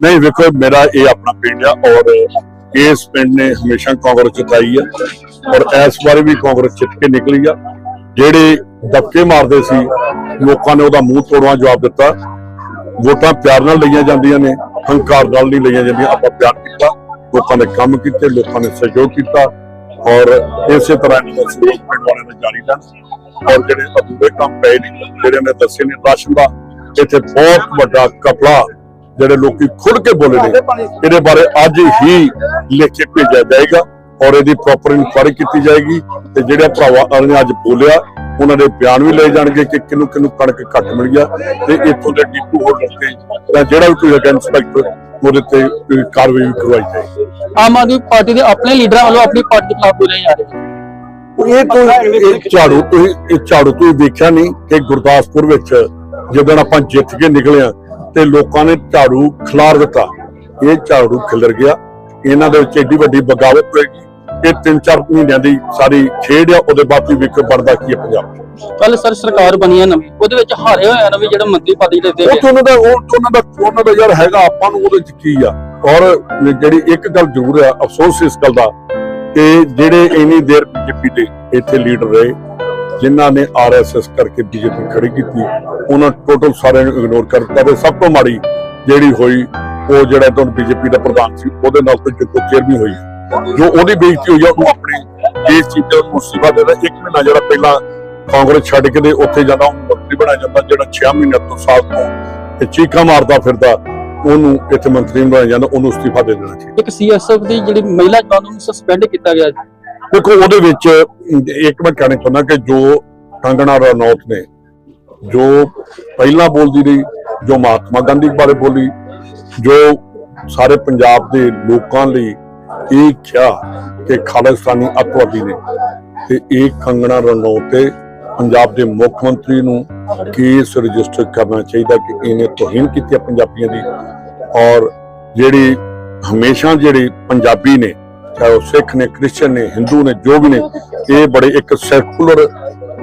ਨਹੀਂ, ਵੇਖੋ, ਮੇਰਾ ਇਹ ਆਪਣਾ ਪਿੰਡ ਆ ਔਰ ਇਸ ਪਿੰਡ ਨੇ ਹਮੇਸ਼ਾ ਕਾਂਗਰਸ ਜਿਤਾਈ ਆ ਔਰ ਇਸ ਵਾਰ ਵੀ ਕਾਂਗਰਸ ਜਿੱਤ ਕੇ ਨਿਕਲੀ ਆ। ਜਿਹੜੇ ਦਬਕੇ ਮਾਰਦੇ ਸੀ, ਲੋਕਾਂ ਨੇ ਉਹਦਾ ਮੂੰਹ ਤੋੜਵਾ ਜਵਾਬ ਦਿੱਤਾ। ਵੋਟਾਂ ਪਿਆਰ ਨਾਲ ਲਈਆਂ ਜਾਂਦੀਆਂ ਨੇ, ਹੰਕਾਰ ਨਾਲ ਨਹੀਂ ਲਈਆਂ ਜਾਂਦੀਆਂ, ਆਪਾਂ ਪਿਆਰ ਕੀਤਾ। ਲੋਕਾਂ ਨੇ ਕੰਮ ਕੀਤੇ, ਲੋਕਾਂ ਨੇ ਸਹਿਯੋਗ ਕੀਤਾ ਔਰ ਇਸੇ ਤਰ੍ਹਾਂ ਇਹਨਾਂ ਦਾ ਸਹਿਯੋਗ ਪਿੰਡ ਵਾਲਿਆਂ ਨੇ ਜਾਰੀ ਰਹਿਣਾ ਔਰ ਜਿਹੜੇ ਅਧੂਰੇ ਕੰਮ ਪਏ ਨੇ, ਜਿਹੜੇ ਨੇ ਦੱਸੇ ਨੇ ਰਾਸ਼ਨ ਦਾ, ਇੱਥੇ ਬਹੁਤ ਵੱਡਾ ਕਪੜਾ ਜਿਹੜੇ ਲੋਕੀ ਖੁੱਲ ਕੇ ਬੋਲੇ ਨੇ ਇਹਦੇ ਬਾਰੇ ਅੱਜ ਹੀ ਲਿਖ ਕੇ ਭੇਜਿਆ ਜਾਏਗਾ ਔਰ ਇਹਦੀ ਪ੍ਰੋਪਰ ਇਨਕੁਆਇਰੀ ਕੀਤੀ ਜਾਏਗੀ ਤੇ ਜਿਹੜੇ ਭਰਾਵਾਂ ਨੇ ਅੱਜ ਬੋਲਿਆ ਉਹਨਾਂ ਦੇ ਬਿਆਨ ਵੀ ਲਏ ਜਾਣਗੇ ਕਿ ਕਿਹਨੂੰ ਕਿਹਨੂੰ ਕਣਕ ਘੱਟ ਮਿਲ ਗਿਆ ਤੇ ਇੱਥੋਂ ਦੇ ਡੀਪੂ ਹੋਲਡਰ ਤੇ ਜਾਂ ਜਿਹੜਾ ਵੀ ਕੋਈ ਹੈਗਾ ਇੰਸਪੈਕਟਰ ਉਹਦੇ ਤੇ ਕਾਰਵਾਈ ਵੀ ਕਰਵਾਈ ਜਾਏਗੀ। ਆਮ ਆਦਮੀ ਪਾਰਟੀ ਦੇ ਆਪਣੇ ਲੀਡਰਾਂ ਵੱਲੋਂ ਆਪਣੀ ਪਾਰਟੀ ਦੇ ਖਿਲਾਫ ਬੋਲੇ ਜਾ ਰਹੇ ਇਹ ਕੋਈ ਇਹ ਝਾੜੂ ਤੁਸੀਂ ਇਹ ਝਾੜੂ ਤੁਸੀਂ ਦੇਖਿਆ ਨਹੀਂ ਕਿ ਗੁਰਦਾਸਪੁਰ ਵਿੱਚ ਜਦੋਂ ਆਪਾਂ ਜਿੱਤ ਕੇ ਨਿਕਲੇ ਆ ਤੇ ਲੋਕਾਂ ਨੇ ਝਾੜੂ ਖਿਲਾਰ ਦਿੱਤਾ। ਇਹ ਝਾੜੂ ਖਿਲਰ ਗਿਆ। ਇਹਨਾਂ ਦੇ ਵਿੱਚ ਏਡੀ ਵੱਡੀ ਬਗਾਵਤ ਹੋਏਗੀ। ਇਹ ਤਿੰਨ ਚਾਰ ਮਹੀਨਿਆਂ ਦੀ ਸਾਰੀ ਖੇਡ ਆ ਉਹਦੇ ਬਾਅਦ ਵੀ ਵੇਖੋ ਬਣਦਾ ਕੀ ਹੈ ਪੰਜਾਬ। ਕੱਲ ਸਰ ਸਰਕਾਰ ਬਣੀ ਹੈ ਨਵੀਂ ਉਹਦੇ ਵਿੱਚ ਹਾਰੇ ਹੋਏ ਆ ਨਵੇਂ ਜਿਹੜਾ ਮੰਤਰੀ ਪਦ ਜਿਹੜੇ ਦੇ ਉਹ ਉਹਨਾਂ ਦਾ ਉਹ ਉਹਨਾਂ ਦਾ ਉਹਨਾਂ ਦਾ ਯਾਰ ਹੈਗਾ ਆਪਾਂ ਨੂੰ ਉਹਦੇ ਚ ਕੀ ਆ। ਔਰ ਜਿਹੜੀ ਇੱਕ ਗੱਲ ਜ਼ਰੂਰ ਆ ਅਫਸੋਸ ਇਸ ਗੱਲ ਦਾ ਕਿ ਜਿਹੜੇ ਇੰਨੀ ਦੇਰ ਬੀਜੇਪੀ ਦੇ ਇੱਥੇ ਲੀਡਰ ਰਹੇ ਜਿਨ੍ਹਾਂ ਨੇ ਆਰਐਸਐਸ ਕਰਕੇ ਬੀਜੇਪੀ ਖੜੀ ਕੀਤੀ, ਉਹਨਾਂ ਟੋਟਲ ਸਾਰਿਆਂ ਨੂੰ ਇਗਨੋਰ ਕਰ ਦਿੱਤਾ ਤੇ ਸਭ ਤੋਂ ਮਾੜੀ ਜਿਹੜੀ ਹੋਈ, ਉਹ ਜਿਹੜਾ ਤੋਂ ਬੀਜੇਪੀ ਦਾ ਪ੍ਰਧਾਨ ਸੀ, ਉਹਦੇ ਨਾਲ ਤੇ ਜੋ ਚੇਅਰਮੈਨ ਹੋਈ ਜੋ ਉਹਦੀ ਬੇਇੱਜ਼ਤੀ ਹੋਈ ਆ, ਉਹ ਆਪਣੀ ਇਸ ਚੀਜ਼ ਤੇ ਮੁਸੀਬਤ ਦੇ ਇੱਕ ਮਹੀਨਾ ਜਿਹੜਾ ਪਹਿਲਾਂ ਕਾਂਗਰਸ ਛੱਡ ਕੇ ਦੇ ਉੱਥੇ ਜਾਂਦਾ ਉਹਨੂੰ ਮੰਤਰੀ ਬਣਾਇਆ ਜਾਂਦਾ, ਜਿਹੜਾ 6 ਮਹੀਨੇ ਤੋਂ ਸਾਲ ਤੋਂ ਤੇ ਚੀਕਾਂ ਮਾਰਦਾ ਫਿਰਦਾ, ਉਹਨੂੰ ਇੱਥੇ ਮੰਤਰੀ ਬਣਾਇਆ ਜਾਂਦਾ, ਉਹਨੂੰ ਅਸਤੀਫਾ ਦੇ ਦੇਣਾ ਚਾਹੀਦਾ। ਇੱਕ ਸੀਐਸਐਫ ਦੀ ਜਿਹੜੀ ਮਹਿਲਾ ਜਵਾਨ ਸਸਪੈਂਡ ਕੀਤਾ ਗਿਆ ਦੇਖੋ, ਉਹਦੇ ਵਿੱਚ ਇੱਕ ਮੈਂ ਕਹਿਣਾ ਚਾਹੁੰਦਾ ਕਿ ਜੋ ਕੰਗਣਾ ਰਣੌਤ ਨੇ, ਜੋ ਪਹਿਲਾਂ ਬੋਲਦੀ ਰਹੀ, ਜੋ ਮਹਾਤਮਾ ਗਾਂਧੀ ਬਾਰੇ ਬੋਲੀ, ਜੋ ਸਾਰੇ ਪੰਜਾਬ ਦੇ ਲੋਕਾਂ ਲਈ ਇਹ ਕਿਹਾ ਕਿ ਖਾਲਿਸਤਾਨੀ ਅੱਤਵਾਦੀ ਨੇ, ਤੇ ਇਹ ਕੰਗਣਾ ਰਣੌਤ ਤੇ ਪੰਜਾਬ ਦੇ ਮੁੱਖ ਮੰਤਰੀ ਨੂੰ ਕੇਸ ਰਜਿਸਟਰ ਕਰਨਾ ਚਾਹੀਦਾ ਕਿ ਇਹਨੇ ਤੋਹੀਨ ਕੀਤੀ ਹੈ ਪੰਜਾਬੀਆਂ ਦੀ, ਔਰ ਜਿਹੜੀ ਹਮੇਸ਼ਾ ਜਿਹੜੇ ਪੰਜਾਬੀ ਨੇ ਚਾਹੇ ਉਹ ਸਿੱਖ ਨੇ ਕ੍ਰਿਸਚੀਅਨ ਨੇ ਹਿੰਦੂ ਨੇ ਜੋ ਵੀ ਨੇ ਇਹ ਬੜੇ ਇੱਕ ਸੈਕੂਲਰ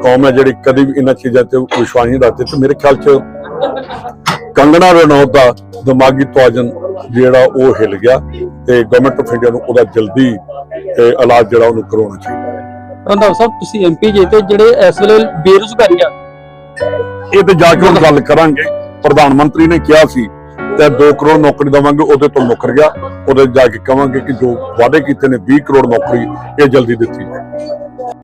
ਕੌਮ ਹੈ ਜਿਹੜੀ ਕਦੇ ਵੀ ਇਹਨਾਂ ਚੀਜ਼ਾਂ ਤੇ ਵਿਸ਼ਵਾਸ ਨਹੀਂ ਰੱਖਦੇ ਤੇ ਮੇਰੇ ਖਿਆਲ 'ਚ ਕੰਗਣਾ ਰਣੌਤ ਦਾ ਦਿਮਾਗੀ ਤਵਾਜਨ ਜਿਹੜਾ ਉਹ ਹਿੱਲ ਗਿਆ ਤੇ ਗਵਰਨਮੈਂਟ ਆਫ ਇੰਡੀਆ ਨੂੰ ਉਹਦਾ ਜਲਦੀ ਇਲਾਜ ਜਿਹੜਾ ਉਹਨੂੰ ਕਰਾਉਣਾ ਚਾਹੀਦਾ। ਰੰਧਾਵਾ ਸਾਹਿਬ ਤੁਸੀਂ ਐਮਪੀ ਜੇ ਤੇ ਜਿਹੜੇ ਇਸ ਵੇਲੇ ਬੇਰੁਜ਼ਗਾਰੀ ਆ ਇਹ ਤੇ ਜਾ ਕੇ ਹੁਣ ਗੱਲ ਕਰਾਂਗੇ। ਪ੍ਰਧਾਨ ਮੰਤਰੀ ਨੇ ਕਿਹਾ ਸੀ ਤੇ 2 ਕਰੋੜ ਨੌਕਰੀ ਦਵਾਂਗੇ, ਉਹਦੇ ਤੋਂ ਮੁੱਕਰ ਗਿਆ। ਉਹਦੇ ਜਾ ਕੇ ਕਵਾਂਗੇ ਕਿ ਜੋ ਵਾਅਦੇ ਕੀਤੇ ਨੇ 20 ਕਰੋੜ ਨੌਕਰੀ ਇਹ ਜਲਦੀ ਦਿੱਤੀ ਜਾਏ।